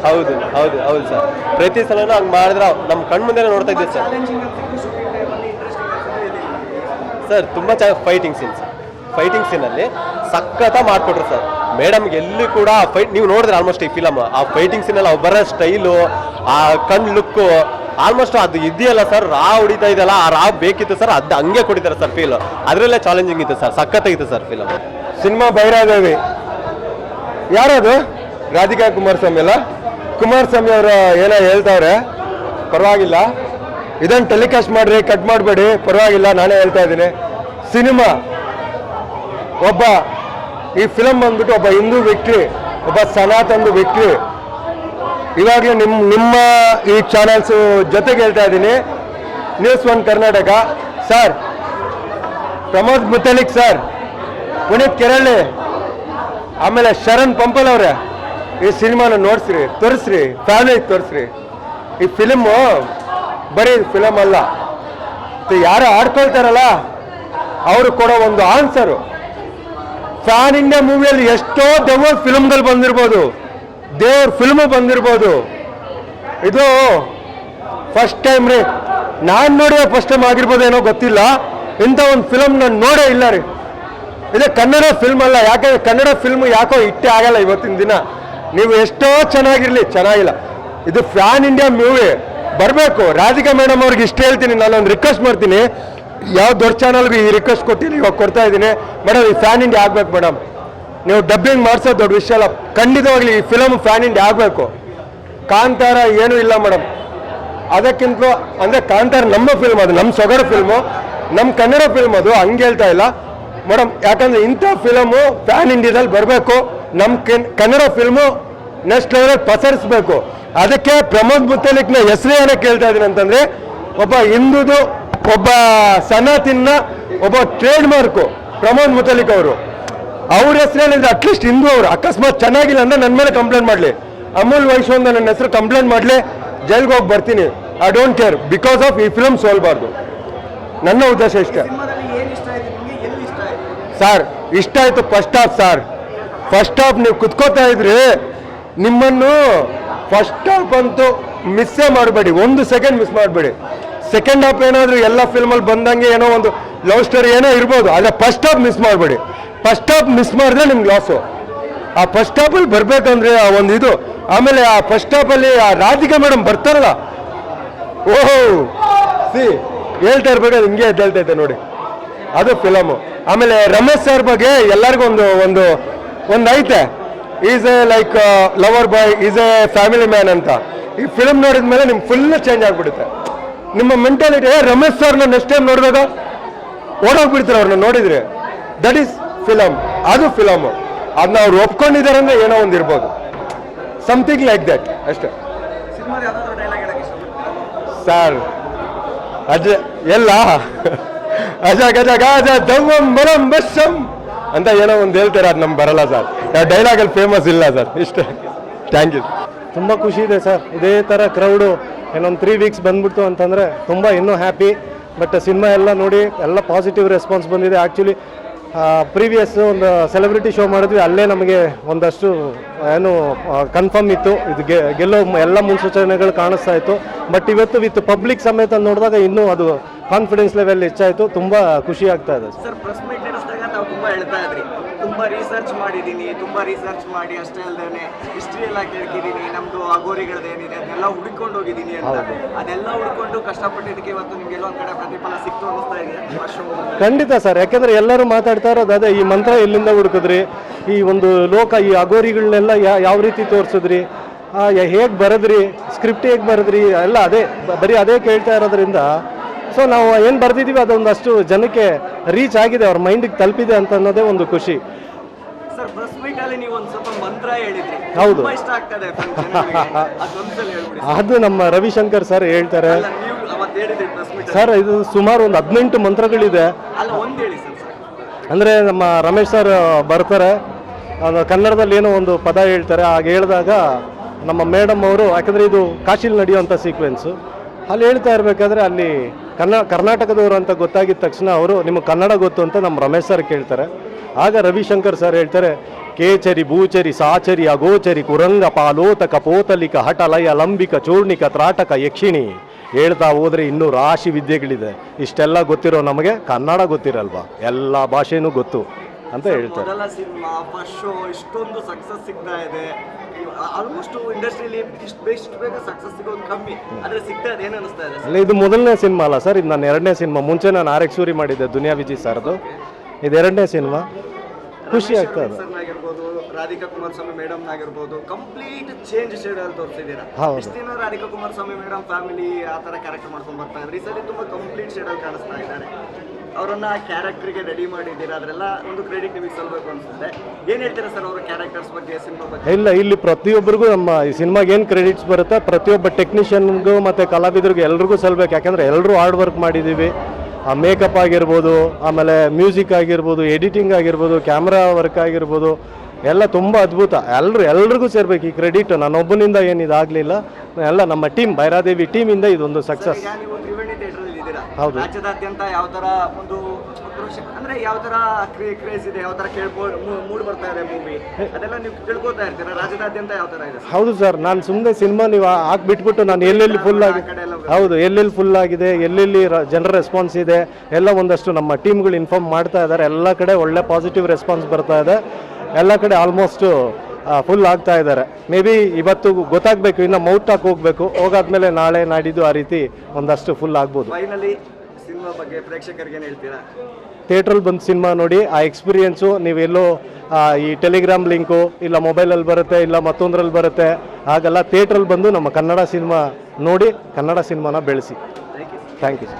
ಹೌದು ಹೌದು ಹೌದು ಸರ್. ಪ್ರತಿ ಸಲನೂ ಹಂಗೆ ಮಾಡಿದ್ರೆ ನಮ್ಮ ಕಣ್ಮುಂದೆ ನೋಡ್ತಾ ಇದ್ದೀವಿ ಸರ್. ಸರ್, ತುಂಬ ಚೆನ್ನಾಗಿ ಫೈಟಿಂಗ್ ಸೀನ್ ಸರ್. ಫೈಟಿಂಗ್ ಸೀನಲ್ಲಿ ಸಖತ್ತ ಮಾಡಿಕೊಟ್ರು ಸರ್. ಮೇಡಮ್ಗೆ ಎಲ್ಲಿ ಕೂಡ ಫೈಟ್ ನೀವು ನೋಡಿದ್ರೆ ಆಲ್ಮೋಸ್ಟ್ ಈ ಫಿಲಮ್ ಆ ಫೈಟಿಂಗ್ ಸೀನಲ್ಲಿ ಅವ್ರು ಬರೋ ಸ್ಟೈಲು ಆ ಕಣ್ಣು ಲುಕ್ಕು ಆಲ್ಮೋಸ್ಟ್ ಅದು ಇದೆಯಲ್ಲ ಸರ್. ರಾ ಹೊಡಿತಾ ಇದೆಯಲ್ಲ, ಆ ರಾ ಬೇಕಿತ್ತು ಸರ್, ಅದು ಹಂಗೆ ಕೊಡಿತಾರೆ ಸರ್ ಫೀಲ್ ಅದರಲ್ಲೇ ಚಾಲೆಂಜಿಂಗ್ ಇತ್ತು ಸರ್. ಸಖತ್ತಾಗಿತ್ತು ಸರ್ ಫಿಲಮ್ ಸಿನಿಮಾ ಭೈರಾದೇವಿ ಯಾರದು ರಾಧಿಕಾ ಕುಮಾರಸ್ವಾಮಿ ಅಲ್ಲ? ಕುಮಾರಸ್ವಾಮಿ ಅವರ ಏನೋ ಹೇಳ್ತಾವ್ರೆ. ಪರವಾಗಿಲ್ಲ. ಇದನ್ನು ಟೆಲಿಕಾಸ್ಟ್ ಮಾಡ್ರಿ ಕಟ್ ಮಾಡಬೇಡಿ. ಪರವಾಗಿಲ್ಲ, ನಾನೇ ಹೇಳ್ತಾ ಇದ್ದೀನಿ. ಸಿನಿಮಾ. ಒಬ್ಬ ಈ ಫಿಲಮ್ ಬಂದ್ಬಿಟ್ಟು ಒಬ್ಬ ಹಿಂದೂ ವ್ಯಕ್ತಿ, ಒಬ್ಬ ಸನಾತನದು ವ್ಯಕ್ತಿ. ಇವಾಗಲೇ ನಿಮ್ಮ ನಿಮ್ಮ ಈ ಚಾನಲ್ಸು ಜೊತೆಗೆ ಹೇಳ್ತಾ ಇದ್ದೀನಿ. News one Karnataka sir Pramod Muthalik sir Puneeth Keralli. ಆಮೇಲೆ ಶರಣ್ ಪಂಪಲ್ ಅವ್ರೆ, ಈ ಸಿನಿಮಾನ ನೋಡ್ಸ್ರಿ, ತೋರಿಸ್ರಿ ಫ್ಯಾಮಿಲಿಗೆ ತೋರಿಸ್ರಿ. ಈ ಫಿಲಿಮು ಬರೀ ಫಿಲಮ್ ಅಲ್ಲ. ಯಾರು ಆಡ್ಕೊಳ್ತಾರಲ್ಲ ಅವರು ಕೊಡೋ ಒಂದು ಆನ್ಸರು ಫ್ಯಾನ್ ಇಂಡಿಯಾ ಮೂವಿಯಲ್ಲಿ ಎಷ್ಟೋ ದೆವ್ವ ಫಿಲ್ಮ್ಗಳು ಬಂದಿರ್ಬೋದು. ದೇವ್ರ ಫಿಲ್ಮ್ ಬಂದಿರ್ಬೋದು. ಇದು ಫಸ್ಟ್ ಟೈಮ್ ರೀ. ನಾನು ನೋಡಿದ ಫಸ್ಟ್ ಟೈಮ್ ಆಗಿರ್ಬೋದೇನೋ ಗೊತ್ತಿಲ್ಲ. ಇಂಥ ಒಂದು ಫಿಲಮ್ ನಾನು ನೋಡೇ ಇಲ್ಲ ರೀ. ಇದು ಕನ್ನಡ ಫಿಲ್ಮ್ ಅಲ್ಲ ಯಾಕಂದ್ರೆ ಕನ್ನಡ ಫಿಲ್ಮ್ ಯಾಕೋ ಇಟ್ಟೇ ಆಗಲ್ಲ ಇವತ್ತಿನ ದಿನ. ನೀವು ಎಷ್ಟೋ ಚೆನ್ನಾಗಿರಲಿ, ಚೆನ್ನಾಗಿಲ್ಲ. ಇದು ಫ್ಯಾನ್ ಇಂಡಿಯಾ ಮೂವಿ ಬರಬೇಕು, ರಾಧಿಕಾ ಮೇಡಮ್ ಅವ್ರಿಗೆ ಇಷ್ಟ ಹೇಳ್ತೀನಿ ನಾನು ಒಂದು ರಿಕ್ವೆಸ್ಟ್ ಮಾಡ್ತೀನಿ. ಯಾವ ದೊಡ್ಡ ಚಾನಲ್ಗೂ ಈ ರಿಕ್ವೆಸ್ಟ್ ಕೊಟ್ಟಿಲ್ಲ, ಇವಾಗ ಕೊಡ್ತಾ ಇದ್ದೀನಿ. ಮೇಡಮ್ ಈ ಫ್ಯಾನ್ ಇಂಡಿಯಾ ಆಗ್ಬೇಕು ಮೇಡಮ್ ನೀವು ಡಬ್ಬಿಂಗ್ ಮಾಡಿಸೋದು ದೊಡ್ಡ ವಿಷಯ ಅಲ್ಲ. ಖಂಡಿತವಾಗ್ಲಿ ಈ ಫಿಲಮ್ ಫ್ಯಾನ್ ಇಂಡಿಯಾ ಆಗಬೇಕು. ಕಾಂತಾರ ಏನೂ ಇಲ್ಲ ಮೇಡಮ್ ಅದಕ್ಕಿಂತ ಅಂದರೆ ಕಾಂತಾರ ನಮ್ಮ ಫಿಲ್ಮ್ ಅದು ನಮ್ಮ ಸೊಗರ ಫಿಲ್ಮು ನಮ್ಮ ಕನ್ನಡ ಫಿಲ್ಮ್ ಅದು, ಹಂಗೆ ಹೇಳ್ತಾ ಇಲ್ಲ. ಮೇಡಮ್, ಯಾಕಂದ್ರೆ ಇಂಥ ಫಿಲಮು ಫ್ಯಾನ್ ಇಂಡಿಯಾದಲ್ಲಿ ಬರಬೇಕು. ನಮ್ಮ ಕನ್ನಡ ಫಿಲ್ಮು ನೆಕ್ಸ್ಟ್ ಲೆವೆಲ್ ಪಸರಿಸಬೇಕು. ಅದಕ್ಕೆ ಪ್ರಮೋದ್ ಮುತ್ತಲಿಕ್ನ ಹೆಸರು ಏನೋ ಕೇಳ್ತಾ ಇದ್ದೀನಿ ಅಂತಂದ್ರೆ, ಒಬ್ಬ ಹಿಂದೂದು, ಒಬ್ಬ ಸನಾತಿನ ಒಬ್ಬ ಟ್ರೇಡ್ ಮಾರ್ಕು ಪ್ರಮೋದ್ ಮುತ್ತಲಿಕ್ ಅವರು. ಅವ್ರ ಹೆಸರು ಹೇಳಿದ್ರೆ ಅಟ್ಲೀಸ್ಟ್ ಹಿಂದೂ ಅವರು. ಅಕಸ್ಮಾತ್ ಚೆನ್ನಾಗಿಲ್ಲ ಅಂದ್ರೆ ನನ್ನ ಮೇಲೆ ಕಂಪ್ಲೇಂಟ್ ಮಾಡಲಿ. ಅಮೂಲ್ ವೈಶು ಅಂತ ನನ್ನ ಹೆಸರು ಕಂಪ್ಲೇಂಟ್ ಮಾಡಲಿ. ಜೈಲ್ಗೆ ಹೋಗಿ ಬರ್ತೀನಿ. I don't care because of ಈ ಫಿಲಮ್ ಸೋಲ್ಬಾರ್ದು. ನನ್ನ ಉದ್ದೇಶ ಇಷ್ಟೇ. ಸರ್, ಇಷ್ಟ ಆಯ್ತು first half sir. First half ನೀವು ಕುತ್ಕೋತಾ ಇದ್ರಿ, ನಿಮ್ಮನ್ನು ಫಸ್ಟ್ ಹಾಫ್ ಅಂತೂ ಮಿಸ್ಸೇ ಮಾಡಬೇಡಿ, ಒಂದು ಸೆಕೆಂಡ್ ಮಿಸ್ ಮಾಡಬೇಡಿ. ಸೆಕೆಂಡ್ ಹಾಫ್ ಏನಾದರೂ ಎಲ್ಲ ಫಿಲ್ಮಲ್ಲಿ ಬಂದಂಗೆ ಏನೋ ಒಂದು ಲವ್ ಸ್ಟೋರಿ ಏನೋ ಇರ್ಬೋದು, ಆದರೆ ಫಸ್ಟ್ ಹಾಫ್ ಮಿಸ್ ಮಾಡಬೇಡಿ. ಫಸ್ಟ್ ಹಾಫ್ ಮಿಸ್ ಮಾಡಿದ್ರೆ ನಿಮ್ಗೆ ಲಾಸು ಆ ಫಸ್ಟ್ ಹಾಫಲ್ಲಿ ಬರಬೇಕಂದ್ರೆ ಆ ಒಂದು ಇದು. ಆಮೇಲೆ ಆ ಫಸ್ಟ್ ಹಾಫಲ್ಲಿ ಆ ರಾಧಿಕಾ ಮೇಡಮ್ ಬರ್ತಾರಲ್ಲ. ಓಹೋ, ಸಿ, ಹೇಳ್ತಾ ಇರ್ಬೇಕಾದ್ರೆ ಹಿಂಗೆ ಎದ್ದೇಳ್ತೈತೆ ನೋಡಿ. ಅದು ಫಿಲಮು ಆಮೇಲೆ ರಮೇಶ್ ಸರ್ ಬಗ್ಗೆ ಎಲ್ಲರಿಗೂ ಒಂದು ಒಂದು ಒಂದು ಐತೆ. Is a like lover boy is a family man ಅಂತ. ಈ ಫಿಲಮ್ ನೋಡಿದ ಮೇಲೆ ನಿಮ್ಗೆ ಫುಲ್ ಚೇಂಜ್ ಆಗಿಬಿಡುತ್ತೆ. ನಿಮ್ಮ ಮೆಂಟಾಲಿಟಿ ರಮೇಶ್ ಸರ್ನ ನೆಕ್ಸ್ಟ್ ಟೈಮ್ ನೋಡಿದಾಗ ಓಡೋಗ್ಬಿಡ್ತಾರೆ ಅವ್ರನ್ನ ನೋಡಿದ್ರೆ. ದಟ್ ಈಸ್ ಫಿಲಮ್ ಅದು ಫಿಲಮ್ ಅದನ್ನ ಅವ್ರು ಒಪ್ಕೊಂಡಿದ್ದಾರೆ ಅಂದ್ರೆ ಏನೋ ಒಂದು ಇರ್ಬೋದು. ಸಮಥಿಂಗ್ ಲೈಕ್ ದಟ್ ಅಷ್ಟೇ. ಸರ್ ಅಜ್ಜ ಎಲ್ಲ. ಅಜ ಗಜ ಗಾಜ ದಮ್ಮಂ ಬರಂ ಬಸ್ಸಂ ಅಂತ ಏನೋ ಒಂದು ಹೇಳ್ತಾರೆ, ಅದು ನಮ್ಗೆ ಬರಲ್ಲ ಸರ್ ಡೈಲಾಗಲ್ಲಿ ಫೇಮಸ್ ಇಲ್ಲ ಸರ್ ಇಷ್ಟೇ. ಥ್ಯಾಂಕ್ ಯು ತುಂಬ ಖುಷಿ ಇದೆ ಸರ್ ಇದೇ ಥರ ಕ್ರೌಡು ಇನ್ನೊಂದು ತ್ರೀ ವೀಕ್ಸ್ ಬಂದ್ಬಿಡ್ತು ಅಂತಂದರೆ ತುಂಬ ಇನ್ನೂ ಹ್ಯಾಪಿ ಬಟ್ ಸಿನಿಮಾ ಎಲ್ಲ ನೋಡಿ ಎಲ್ಲ ಪಾಸಿಟಿವ್ ರೆಸ್ಪಾನ್ಸ್ ಬಂದಿದೆ. ಆ್ಯಕ್ಚುಲಿ ಪ್ರೀವಿಯಸ್ ಒಂದು ಸೆಲೆಬ್ರಿಟಿ ಶೋ ಮಾಡಿದ್ವಿ, ಅಲ್ಲೇ ನಮಗೆ ಒಂದಷ್ಟು ಏನು ಕನ್ಫರ್ಮ್ ಇತ್ತು. ಇದು ಗೆಲ್ಲೋ ಎಲ್ಲ ಮುನ್ಸೂಚನೆಗಳು ಕಾಣಿಸ್ತಾ ಇತ್ತು. ಬಟ್ ಇವತ್ತು ವಿತ್ ಪಬ್ಲಿಕ್ ಸಮೇತ ನೋಡಿದಾಗ ಇನ್ನೂ ಅದು ಕಾನ್ಫಿಡೆನ್ಸ್ ಲೆವೆಲ್ ಹೆಚ್ಚಾಯಿತು. ತುಂಬ ಖುಷಿ ಆಗ್ತಾ ಇದೆ. ಸರ್ ತುಂಬ ರಿಸರ್ಚ್ ಮಾಡಿದ್ದೀನಿ ತುಂಬ ರಿಸರ್ಚ್ ಮಾಡಿ ಅಷ್ಟೇ ಅಲ್ಲದೆ ಹಿಸ್ಟ್ರಿ ಎಲ್ಲ ಕೇಳ್ಕಿದ್ದೀನಿ ನಮ್ಮದು ಅಗೋರಿಗಳದ್ದು ಏನಿದೆ ಅದೆಲ್ಲ ಹುಡ್ಕೊಂಡು ಹೋಗಿದ್ದೀನಿ ಅಂತ. ಅದೆಲ್ಲ ಹುಡ್ಕೊಂಡು ಕಷ್ಟಪಟ್ಟಿದ್ದಕ್ಕೆ ಇವತ್ತು ನಿಮ್ಗೆ ಎಲ್ಲೋ ಒಂದ್ ಕಡೆ ಪ್ರತಿಫಲ ಸಿಕ್ತು ಅನಿಸ್ತಾ ಇದೆ. ಖಂಡಿತ ಸರ್ ಯಾಕಂದ್ರೆ ಎಲ್ಲರೂ ಮಾತಾಡ್ತಾ ಇರೋದು ಅದೇ ಈ ಮಂತ್ರ ಎಲ್ಲಿಂದ ಹುಡುಕಿದ್ರಿ? ಈ ಒಂದು ಲೋಕ ಈ ಅಗೋರಿಗಳನ್ನೆಲ್ಲ ಯಾವ ರೀತಿ ತೋರಿಸಿದ್ರಿ? ಹೇಗೆ ಬರೆದ್ರಿ? ಸ್ಕ್ರಿಪ್ಟ್ ಹೇಗೆ ಬರೆದ್ರಿ? ಎಲ್ಲ ಅದೇ ಬರೀ ಅದೇ ಕೇಳ್ತಾ ಇರೋದ್ರಿಂದ ಸೊ ನಾವು ಏನು ಬರೆದಿದ್ದೀವಿ ಅದೊಂದಷ್ಟು ಜನಕ್ಕೆ ರೀಚ್ ಆಗಿದೆ ಅವ್ರ ಮೈಂಡಿಗೆ ತಲುಪಿದೆ ಅಂತ ಅನ್ನೋದೇ ಒಂದು ಖುಷಿ. ಸರ್ ಪ್ರೆಸ್ ಮೀಟ್ ನೀವು ಒಂದು ಸ್ವಲ್ಪ ಮಂತ್ರ ಹೇಳಿದ್ರಿ. ಹೌದು. ಇಷ್ಟ ಆಗ್ತದೆ ಅದು ನಮ್ಮ ರವಿಶಂಕರ್ ಸರ್ ಹೇಳ್ತಾರೆ. ಸರ್ ಇದು ಸುಮಾರು ಒಂದು ಹದಿನೆಂಟು ಮಂತ್ರಗಳಿದೆ. ಅಂದರೆ ನಮ್ಮ ರಮೇಶ್ ಸರ್ ಬರ್ತಾರೆ. ಕನ್ನಡದಲ್ಲಿ ಏನೋ ಒಂದು ಪದ ಹೇಳ್ತಾರೆ. ಆಗ ಹೇಳಿದಾಗ ನಮ್ಮ ಮೇಡಮ್ ಅವರು ಯಾಕಂದರೆ ಇದು ಕಾಶಿಲಿ ನಡೆಯುವಂಥ ಸೀಕ್ವೆನ್ಸು ಅಲ್ಲಿ ಹೇಳ್ತಾ ಇರಬೇಕಾದ್ರೆ ಅಲ್ಲಿ ಕನ್ನ ಕರ್ನಾಟಕದವರು ಅಂತ ಗೊತ್ತಾಗಿದ ತಕ್ಷಣ ಅವರು ನಿಮಗೆ ಕನ್ನಡ ಗೊತ್ತು ಅಂತ ನಮ್ಮ ರಮೇಶ್ ಸರ್ ಕೇಳ್ತಾರೆ. ಆಗ ರವಿಶಂಕರ್ ಸರ್ ಹೇಳ್ತಾರೆ ಕೇಚರಿ ಭೂಚರಿ ಸಾಚರಿ ಅಗೋಚರಿ ಕುರಂಗ ಪಾಲೋತಕ ಪೋತಲಿಕ ಹಟಲಯ ಲಂಬಿಕ ಚೂರ್ಣಿಕ ತ್ರಾಟಕ ಯಕ್ಷಿಣಿ ಹೇಳ್ತಾ ಹೋದರೆ ಇನ್ನೂ ರಾಶಿ ವಿದ್ಯೆಗಳಿದೆ. ಇಷ್ಟೆಲ್ಲ ಗೊತ್ತಿರೋ ನಮಗೆ ಕನ್ನಡ ಗೊತ್ತಿರಲ್ವಾ? ಎಲ್ಲ ಭಾಷೆನೂ ಗೊತ್ತು ಅಂತ ಹೇಳ್ತಾರೆ. ಇಷ್ಟೊಂದು ಸಕ್ಸಸ್ ಸಿಗ್ತಾ ಇದೆ. ಆಲ್ಮೋಸ್ಟ್ ಇಂಡಸ್ಟ್ರಿಯಲ್ಲಿ ಇಷ್ಟು ಇಷ್ಟು ಬೇಗ ಸಕ್ಸಸ್ ಸಿಗೋದು ಕಮ್ಮಿ. ಆದರೆ ಸಿಗ್ತಾ ಇದೆ ಏನು ಅನಿಸ್ತಾ ಇದೆ ಅಲ್ಲ ಇದು ಮೊದಲನೇ ಸಿನಿಮಾ ಅಲ್ಲ ಸರ್ ಇದು ನನ್ನ ಎರಡನೇ ಸಿನಿಮಾ. ಮುಂಚೆ ನಾನು ಆರ್ ಎಕ್ಸ್ ಸೂರಿ ಮಾಡಿದ್ದೆ ದುನಿಯಾ ವಿಜಿ ಸರ್ದು. ಇದು ಎರಡನೇ ಸಿನಿಮಾ. ಖುಷಿ ಆಗ್ತಾ ಇದೆ. ಆಗಿರ್ಬೋದು ರಾಧಿಕಾ ಕುಮಾರಸ್ವಾಮಿ ಮೇಡಮ್ ಆಗಿರ್ಬೋದು ಕಂಪ್ಲೀಟ್ ಚೇಂಜ್ ಶೇಡ್ ಅಲ್ಲಿ ತೋರಿಸಿದ್ದೀರಾ. ಇಷ್ಟು ದಿನ ರಾಧಿಕಾ ಕುಮಾರಸ್ವಾಮಿ ಮೇಡಮ್ ಫ್ಯಾಮಿಲಿ ಆ ತರ ಕ್ಯಾರೆಕ್ಟರ್ ಮಾಡ್ಕೊಂಡು ಬರ್ತಾ ಇದ್ರು. ಈ ಸಲ ತುಂಬಾ ಕಂಪ್ಲೀಟ್ ಶೇಡ್ ಅಲ್ಲಿ ಕಾಣಿಸ್ತಾ ಇದ್ದಾರೆ. ಅವರನ್ನ ಕ್ಯಾರೆಕ್ಟರ್ಗೆ ರೆಡಿ ಮಾಡಿದ್ದೀರಾ? ಅದರೆಲ್ಲ ಒಂದು ಕ್ರೆಡಿಟ್ ನಿಮಗೆ ಸಲ್ಬೇಕು ಅನ್ಸುತ್ತೆ. ಏನು ಹೇಳ್ತೀರಾ ಸರ್ ಅವರ ಕ್ಯಾರೆಕ್ಟರ್ಸ್ ಬಗ್ಗೆ ಸಿನಿಮಾ ಬಗ್ಗೆ? ಇಲ್ಲ ಇಲ್ಲಿ ಪ್ರತಿಯೊಬ್ಬರಿಗೂ ನಮ್ಮ ಈ ಸಿನಿಮಾಗೆ ಏನು ಕ್ರೆಡಿಟ್ಸ್ ಬರುತ್ತೆ ಪ್ರತಿಯೊಬ್ಬ ಟೆಕ್ನಿಷಿಯನ್ಗೂ ಮತ್ತು ಕಲಾವಿದರಿಗೂ ಎಲ್ರಿಗೂ ಸಲ್ಬೇಕು ಯಾಕಂದರೆ ಎಲ್ಲರೂ ಹಾರ್ಡ್ ವರ್ಕ್ ಮಾಡಿದ್ದೀವಿ ಆ ಮೇಕಪ್ ಆಗಿರ್ಬೋದು, ಆಮೇಲೆ ಮ್ಯೂಸಿಕ್ ಆಗಿರ್ಬೋದು ಎಡಿಟಿಂಗ್ ಆಗಿರ್ಬೋದು ಕ್ಯಾಮ್ರಾ ವರ್ಕ್ ಆಗಿರ್ಬೋದು, ಎಲ್ಲ ತುಂಬ ಅದ್ಭುತ. ಎಲ್ಲರೂ ಎಲ್ರಿಗೂ ಸೇರ್ಬೇಕು ಈ ಕ್ರೆಡಿಟ್ ನಾನೊಬ್ಬನಿಂದ ಏನು ಇದಾಗಲಿಲ್ಲ. ಎಲ್ಲ ನಮ್ಮ ಟೀಮ್ ಭೈರಾದೇವಿ ಟೀಮಿಂದ ಇದೊಂದು ಸಕ್ಸಸ್ ರಾಜ್ಯದಾದ್ಯಂತ ಯಾವ ತರ ಒಂದು ಅಂದ್ರೆ ಯಾವ ತರ ಕ್ರೇಜ್ ಇದೆ ಯಾವ ಕೇಳ್ಕೊ ಮೂಡ್ ಬರ್ತಾ ಇದೆ ಮೂವಿ ಅದೆಲ್ಲ ನೀವು ತಿಳ್ಕೊತಾ ಇರ್ತೀರಾ ರಾಜ್ಯದಾದ್ಯಂತ ಯಾವ ತರ ಇದೆ ಹೌದು ಸರ್ ನಾನು ಸುಮ್ಮನೆ ಸಿನಿಮಾ ನೀವು ಹಾಕ್ಬಿಟ್ಬಿಟ್ಟು ನಾನು ಎಲ್ಲೆಲ್ಲಿ ಫುಲ್ ಆಗಿ ಹೌದು ಎಲ್ಲೆಲ್ಲಿ ಫುಲ್ ಆಗಿದೆ ಎಲ್ಲೆಲ್ಲಿ ಜನರ ರೆಸ್ಪಾನ್ಸ್ ಇದೆ ಎಲ್ಲ ಒಂದಷ್ಟು ನಮ್ಮ ಟೀಮ್ಗಳು ಇನ್ಫಾರ್ಮ್ ಮಾಡ್ತಾ ಇದ್ದಾರೆ ಎಲ್ಲ ಕಡೆ ಒಳ್ಳೆ ಪಾಸಿಟಿವ್ ರೆಸ್ಪಾನ್ಸ್ ಬರ್ತಾ ಇದೆ ಎಲ್ಲ ಕಡೆ ಆಲ್ಮೋಸ್ಟು ಫುಲ್ ಆಗ್ತಾ ಇದ್ದಾರೆ. ಮೇ ಬಿ ಇವತ್ತು ಗೊತ್ತಾಗಬೇಕು ಇನ್ನು ಮೌಟ್ ಟಾಕ್ ಹೋಗಬೇಕು. ಹೋಗಾದ್ಮೇಲೆ ನಾಳೆ ನಾಡಿದ್ದು ಆ ರೀತಿ ಒಂದಷ್ಟು ಫುಲ್ ಆಗ್ಬೋದು. ಥಿಯೇಟ್ರಲ್ಲಿ ಬಂದು ಸಿನಿಮಾ ನೋಡಿ ಆ ಎಕ್ಸ್ಪೀರಿಯೆನ್ಸು ನೀವೆಲ್ಲೋ ಈ ಟೆಲಿಗ್ರಾಮ್ ಲಿಂಕು ಇಲ್ಲ ಮೊಬೈಲಲ್ಲಿ ಬರುತ್ತೆ ಇಲ್ಲ ಮತ್ತೊಂದರಲ್ಲಿ ಬರುತ್ತೆ ಹಾಗೆಲ್ಲ ಥಿಯೇಟ್ರಲ್ಲಿ ಬಂದು ನಮ್ಮ ಕನ್ನಡ ಸಿನಿಮಾ ನೋಡಿ ಕನ್ನಡ ಸಿನಿಮಾನ ಬೆಳೆಸಿ. Thank you